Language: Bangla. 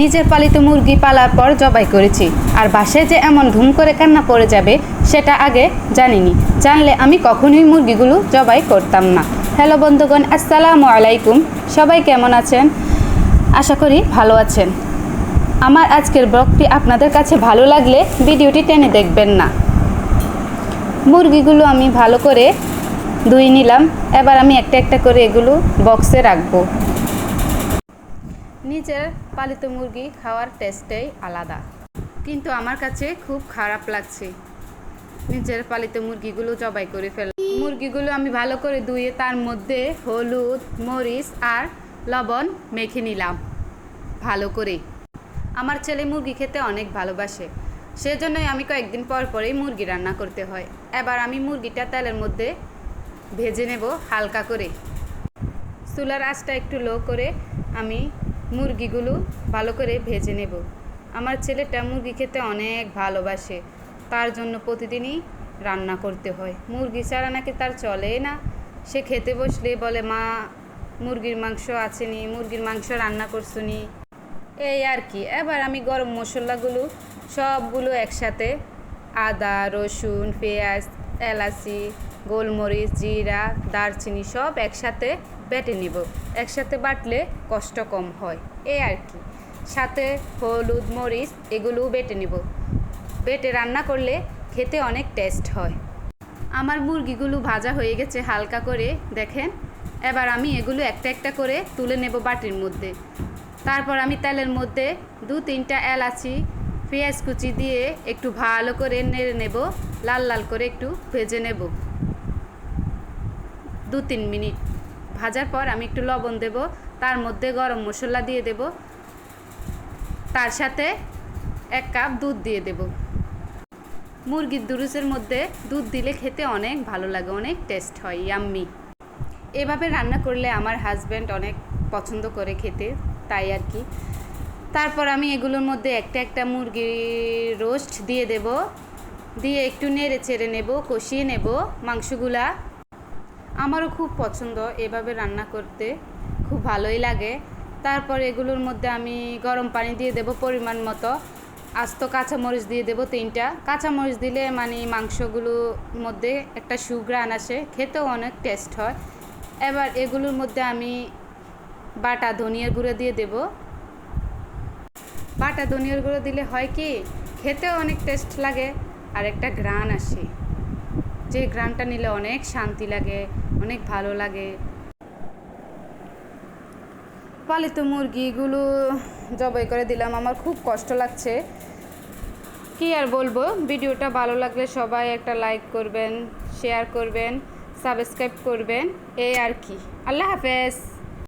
নিজের পালিত মুরগি পালার পর জবাই করেছি। আর বাসায় যে এমন ধুম করে কান্না পড়ে যাবে, সেটা আগে জানিনি। জানলে আমি কখনোই মুরগিগুলো জবাই করতাম না। হ্যালো বন্ধুগণ, আসসালামু আলাইকুম। সবাই কেমন আছেন? আশা করি ভালো আছেন। আমার আজকের ব্লগটি আপনাদের কাছে ভালো লাগলে ভিডিওটি টেনে দেখবেন না। মুরগিগুলো আমি ভালো করে ধুয়ে নিলাম। এবার আমি একটা একটা করে এগুলো বক্সে রাখব। নিজের পালিত মুরগি খাওয়ার টেস্টটাই আলাদা। কিন্তু আমার কাছে খুব খারাপ লাগছে। নিজের পালিত মুরগিগুলো জবাই করে ফেল মুরগিগুলো আমি ভালো করে ধুয়ে তার মধ্যে হলুদ, মরিচ আর লবণ মেখে নিলাম। ভালো করে। আমার ছেলে মুরগি খেতে অনেক ভালোবাসে। সেজন্যই আমি কয়েকদিন পর পরেই মুরগি রান্না করতে হয়। এবার আমি মুরগিটা তেলের মধ্যে ভেজে নেব হালকা করে। চুলার আঁচটা একটু লো করে আমি মুরগিগুলো ভালো করে ভেজে নেব। আমার ছেলেটা মুরগি খেতে অনেক ভালোবাসে। তার জন্য প্রতিদিনই রান্না করতে হয়। মুরগি ছাড়া নাকি তার চলে না। সে খেতে বসলে বলে, মা, মুরগির মাংস আছে নি, মুরগির মাংস রান্না করছ নি? এই আর কি। এবার আমি গরম মশলাগুলো সবগুলো একসাথে আদা, রসুন, পেঁয়াজ, এলাচি গোলমরিচ, জিরা, দারচিনি সব একসাথে বেটে নিব। একসাথে বাটলে কষ্ট কম হয়। এই আর কি। সাথে হলুদ মরিচ এগুলোও বেটে নিব। বেটে রান্না করলে খেতে অনেক টেস্ট হয়। আমার মুরগিগুলো ভাজা হয়ে গেছে হালকা করে, দেখেন। এবার আমি এগুলো একটা একটা করে তুলে নেব বাটির মধ্যে। তারপর আমি তেলের মধ্যে দু তিনটা এলাচি, পেঁয়াজ কুচি দিয়ে একটু ভালো করে নেড়ে নেব। লাল লাল করে একটু ভেজে নেব। দু তিন মিনিট ভাজার পর আমি একটু লবণ দেব, তার মধ্যে গরম মশলা দিয়ে দেব, তার সাথে এক কাপ দুধ দিয়ে দেব। মুরগির দুরুসের মধ্যে দুধ দিলে খেতে অনেক ভালো লাগে, অনেক টেস্ট হয় ইয়াম্মি এভাবে রান্না করলে আমার হাজব্যান্ড অনেক পছন্দ করে খেতে, তাই আর কি। তারপর আমি এগুলোর মধ্যে একটা একটা মুরগির রোস্ট দিয়ে দেব, দিয়ে একটু নেড়ে চেড়ে নেব, কষিয়ে নেব, মাংসগুলা আমারও খুব পছন্দ এভাবে রান্না করতে। খুব ভালোই লাগে। তারপর এগুলোর মধ্যে আমি গরম পানি দিয়ে দেব পরিমাণ মতো। আস্ত কাঁচামরিচ দিয়ে দেব তিনটা। কাঁচামরিচ দিলে মানে মাংসগুলোর মধ্যে একটা সুগ্রান আসে, খেতেও অনেক টেস্ট হয়। এবার এগুলোর মধ্যে আমি বাটা ধনিয়ার গুঁড়ো দিয়ে দেব। বাটা ধনিয়ার গুঁড়ো দিলে হয় কি, খেতেও অনেক টেস্ট লাগে আর একটা গ্রান আসে। যে গ্রানটা নিলে অনেক শান্তি লাগে। অনেক ভালো লাগে। পালিত মুরগিগুলো জবাই করে দিলাম, আমার খুব কষ্ট লাগছে। কি আর বলব, ভিডিওটা ভালো লাগলে সবাই একটা লাইক করবেন শেয়ার করবেন সাবস্ক্রাইব করবেন, এই আর কি। আল্লাহ হাফেজ।